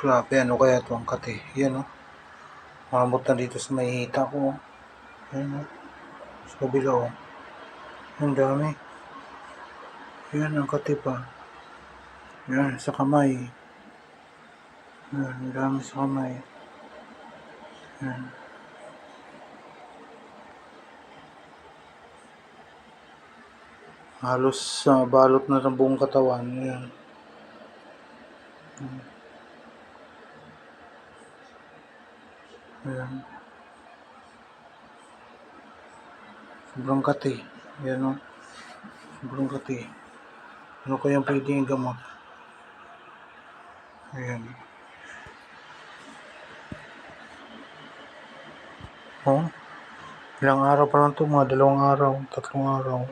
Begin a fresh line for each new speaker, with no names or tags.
Grabe, ano kaya ito ang kati? Yan o. Mamot na dito sa may ko. oh. Yan o. Sa kabila o. Ang dami. Yan, ang kati pa. Yan, sa kamay. Yan, ang dami sa kamay. Yan. Halos sa balot na ng buong katawan. Yan. Ayan. Sobrang kati. Ayan o. Sobrang kati. Ano kaya pwedeng gamot? Ayan. Oh. Ilang araw pa lang to, mga dalawang araw, tatlong araw.